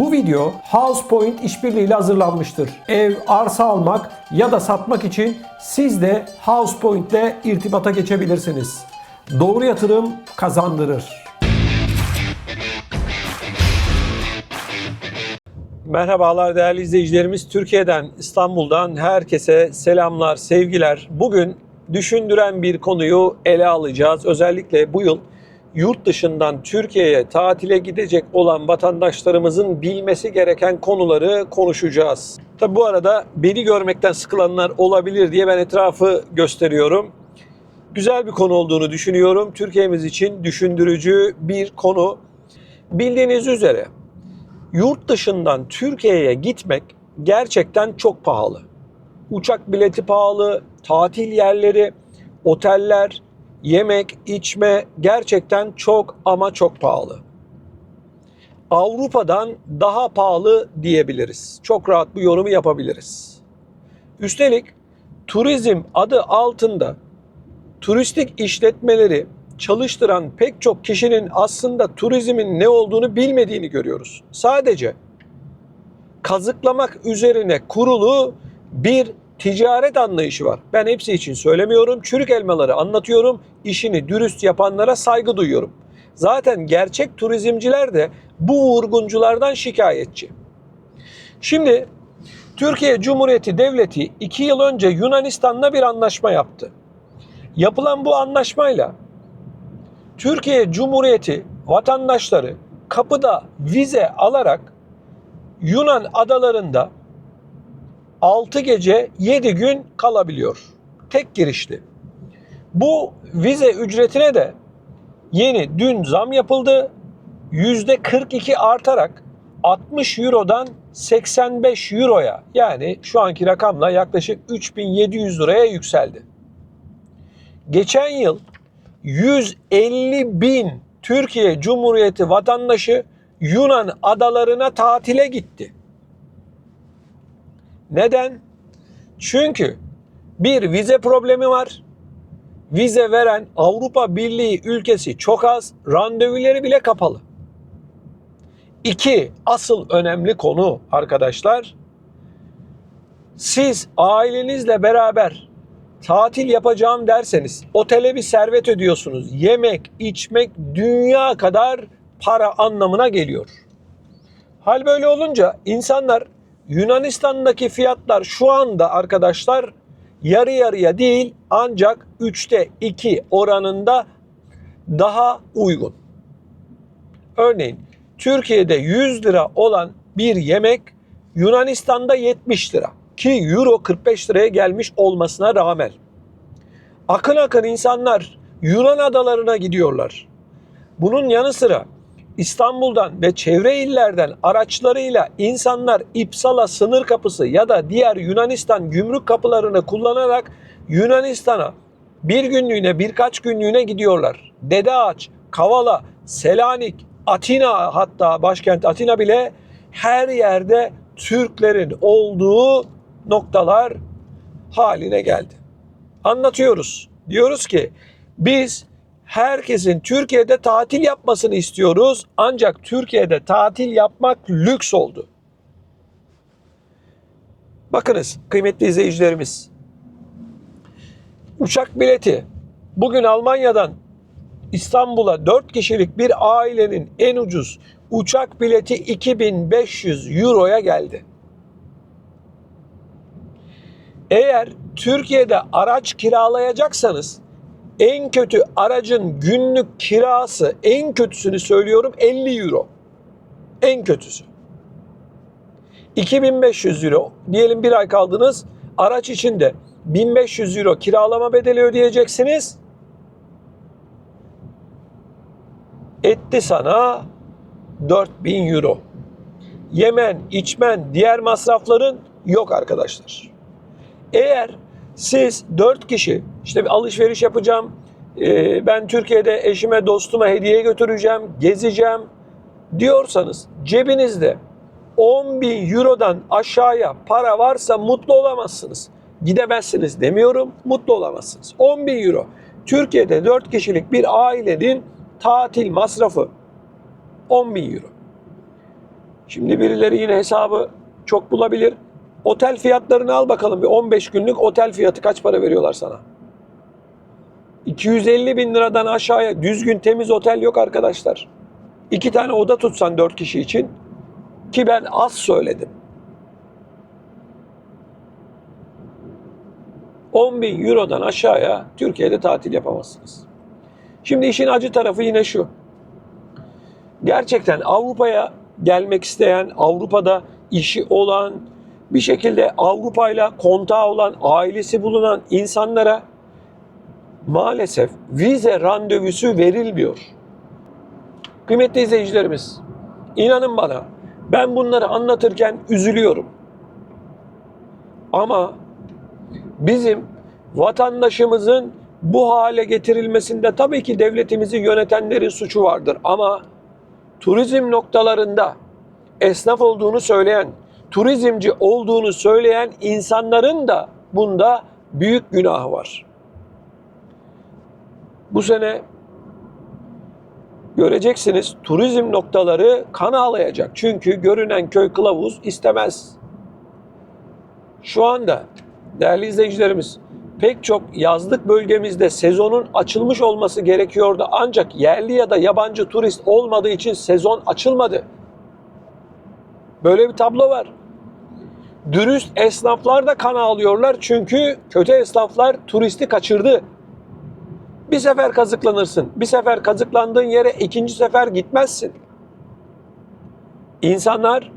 Bu video HousePoint işbirliğiyle hazırlanmıştır. Ev, arsa almak ya da satmak için siz de HousePoint ile irtibata geçebilirsiniz. Doğru yatırım kazandırır. Merhabalar değerli izleyicilerimiz. Türkiye'den, İstanbul'dan herkese selamlar, sevgiler. Bugün düşündüren bir konuyu ele alacağız. Özellikle bu yıl yurt dışından Türkiye'ye tatile gidecek olan vatandaşlarımızın bilmesi gereken konuları konuşacağız. Tabi bu arada beni görmekten sıkılanlar olabilir diye ben etrafı gösteriyorum. Güzel bir konu olduğunu düşünüyorum. Türkiye'miz için düşündürücü bir konu. Bildiğiniz üzere yurt dışından Türkiye'ye gitmek gerçekten çok pahalı. Uçak bileti pahalı, tatil yerleri, oteller, yemek, içme gerçekten çok ama çok pahalı. Avrupa'dan daha pahalı diyebiliriz. Çok rahat bu yorumu yapabiliriz. Üstelik turizm adı altında turistik işletmeleri çalıştıran pek çok kişinin aslında turizmin ne olduğunu bilmediğini görüyoruz. Sadece kazıklamak üzerine kurulu bir ticaret anlayışı var. Ben hepsi için söylemiyorum. Çürük elmaları anlatıyorum. İşini dürüst yapanlara saygı duyuyorum. Zaten gerçek turizmciler de bu vurgunculardan şikayetçi. Şimdi Türkiye Cumhuriyeti Devleti iki yıl önce Yunanistan'la bir anlaşma yaptı. Yapılan bu anlaşmayla Türkiye Cumhuriyeti vatandaşları kapıda vize alarak Yunan adalarında 6 gece 7 gün kalabiliyor. Tek girişli. Bu vize ücretine de yeni dün zam yapıldı. %42 artarak 60 Euro'dan 85 Euro'ya yani şu anki rakamla yaklaşık 3700 liraya yükseldi. Geçen yıl 150 bin Türkiye Cumhuriyeti vatandaşı Yunan adalarına tatile gitti. Neden? Çünkü bir vize problemi var. Vize veren Avrupa Birliği ülkesi çok az, randevuları bile kapalı. İki, asıl önemli konu arkadaşlar. Siz ailenizle beraber tatil yapacağım derseniz otele bir servet ödüyorsunuz. Yemek, içmek dünya kadar para anlamına geliyor. Hal böyle olunca insanlar Yunanistan'daki fiyatlar şu anda arkadaşlar yarı yarıya değil ancak 3'te 2 oranında daha uygun. Örneğin Türkiye'de 100 lira olan bir yemek Yunanistan'da 70 lira ki euro 45 liraya gelmiş olmasına rağmen. Akın akın insanlar Yunan adalarına gidiyorlar. Bunun yanı sıra İstanbul'dan ve çevre illerden araçlarıyla insanlar İpsala sınır kapısı ya da diğer Yunanistan gümrük kapılarını kullanarak Yunanistan'a bir günlüğüne birkaç günlüğüne gidiyorlar. Dede Ağaç, Kavala, Selanik, Atina hatta başkent Atina bile her yerde Türklerin olduğu noktalar haline geldi. Anlatıyoruz. Diyoruz ki biz herkesin Türkiye'de tatil yapmasını istiyoruz. Ancak Türkiye'de tatil yapmak lüks oldu. Bakınız kıymetli izleyicilerimiz. Uçak bileti bugün Almanya'dan İstanbul'a 4 kişilik bir ailenin en ucuz uçak bileti 2500 euroya geldi. Eğer Türkiye'de araç kiralayacaksanız en kötü aracın günlük kirası en kötüsünü söylüyorum 50 euro. En kötüsü. 2500 euro diyelim bir ay kaldınız araç içinde 1500 euro kiralama bedeli ödeyeceksiniz. Etti sana 4000 euro. Yemen, içmen, diğer masrafların yok arkadaşlar. Eğer siz 4 kişi işte bir alışveriş yapacağım, e, ben Türkiye'de eşime dostuma hediye götüreceğim, gezeceğim diyorsanız cebinizde 10 bin eurodan aşağıya para varsa mutlu olamazsınız. Gidemezsiniz demiyorum, mutlu olamazsınız. 10 bin euro. Türkiye'de 4 kişilik bir ailenin tatil masrafı 10 bin euro. Şimdi birileri yine hesabı çok bulabilir. Otel fiyatlarını al bakalım. Bir 15 günlük otel fiyatı kaç para veriyorlar sana? 250 bin liradan aşağıya düzgün temiz otel yok arkadaşlar. İki tane oda tutsan dört kişi için ki ben az söyledim. 10 bin eurodan aşağıya Türkiye'de tatil yapamazsınız. Şimdi işin acı tarafı yine şu. Gerçekten Avrupa'ya gelmek isteyen, Avrupa'da işi olan, bir şekilde Avrupa'yla kontağı olan, ailesi bulunan insanlara maalesef vize randevusu verilmiyor. Kıymetli izleyicilerimiz, inanın bana ben bunları anlatırken üzülüyorum. Ama bizim vatandaşımızın bu hale getirilmesinde tabii ki devletimizi yönetenlerin suçu vardır ama turizm noktalarında esnaf olduğunu söyleyen, turizmci olduğunu söyleyen insanların da bunda büyük günahı var. Bu sene göreceksiniz turizm noktaları kan ağlayacak. Çünkü görünen köy kılavuz istemez. Şu anda değerli izleyicilerimiz pek çok yazlık bölgemizde sezonun açılmış olması gerekiyordu. Ancak yerli ya da yabancı turist olmadığı için sezon açılmadı. Böyle bir tablo var. Dürüst esnaflar da kan ağlıyorlar çünkü kötü esnaflar turisti kaçırdı. Bir sefer kazıklanırsın. Bir sefer kazıklandığın yere ikinci sefer gitmezsin. İnsanlar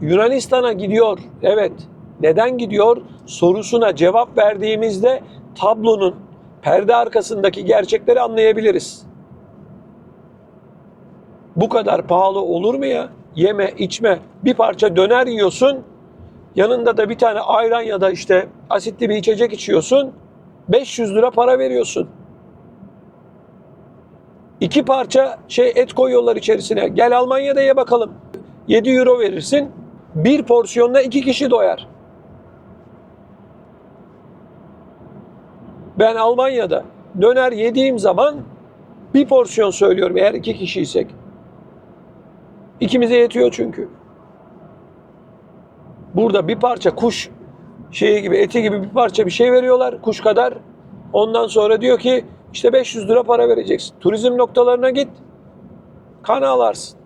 Yunanistan'a gidiyor. Evet. Neden gidiyor? Sorusuna cevap verdiğimizde tablonun perde arkasındaki gerçekleri anlayabiliriz. Bu kadar pahalı olur mu ya? Yeme, içme. Bir parça döner yiyorsun. Yanında da bir tane ayran ya da işte asitli bir içecek içiyorsun. 500 lira para veriyorsun. İki parça şey et koyuyorlar içerisine. Gel Almanya'da ye bakalım. 7 euro verirsin. Bir porsiyonla iki kişi doyar. Ben Almanya'da döner yediğim zaman bir porsiyon söylüyorum eğer iki kişiysek. İkimize yetiyor çünkü. Burada bir parça kuş şeyi gibi eti gibi bir parça bir şey veriyorlar kuş kadar. Ondan sonra diyor ki işte 500 lira para vereceksin. Turizm noktalarına git. Kan ağlarsın.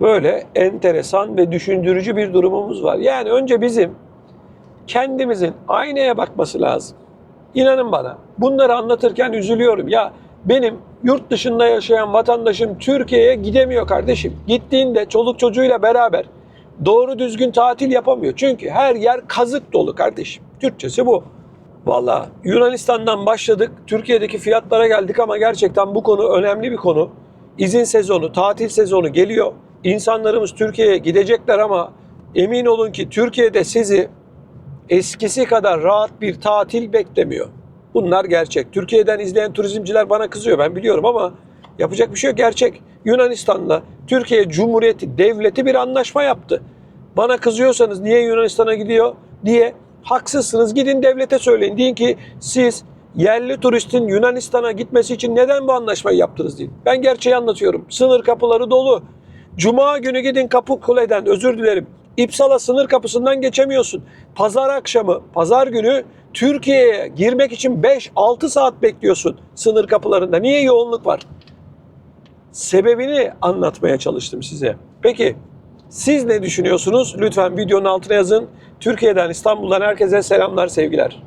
Böyle enteresan ve düşündürücü bir durumumuz var. Yani önce bizim kendimizin aynaya bakması lazım. İnanın bana bunları anlatırken üzülüyorum. Ya benim yurt dışında yaşayan vatandaşım Türkiye'ye gidemiyor kardeşim. Gittiğinde çoluk çocuğuyla beraber doğru düzgün tatil yapamıyor. Çünkü her yer kazık dolu kardeşim. Türkçesi bu. Valla Yunanistan'dan başladık. Türkiye'deki fiyatlara geldik ama gerçekten bu konu önemli bir konu. İzin sezonu, tatil sezonu geliyor. İnsanlarımız Türkiye'ye gidecekler ama emin olun ki Türkiye'de sizi eskisi kadar rahat bir tatil beklemiyor. Bunlar gerçek. Türkiye'den izleyen turizmciler bana kızıyor ben biliyorum ama yapacak bir şey yok gerçek. Yunanistan'la Türkiye Cumhuriyeti devleti bir anlaşma yaptı. Bana kızıyorsanız niye Yunanistan'a gidiyor diye haksızsınız. Gidin devlete söyleyin. Deyin ki siz yerli turistin Yunanistan'a gitmesi için neden bu anlaşmayı yaptınız deyin. Ben gerçeği anlatıyorum. Sınır kapıları dolu. Cuma günü gidin Kapıkule'den özür dilerim. İpsala sınır kapısından geçemiyorsun. Pazar akşamı, pazar günü Türkiye'ye girmek için 5-6 saat bekliyorsun sınır kapılarında. Niye yoğunluk var? Sebebini anlatmaya çalıştım size. Peki siz ne düşünüyorsunuz? Lütfen videonun altına yazın. Türkiye'den, İstanbul'dan herkese selamlar, sevgiler.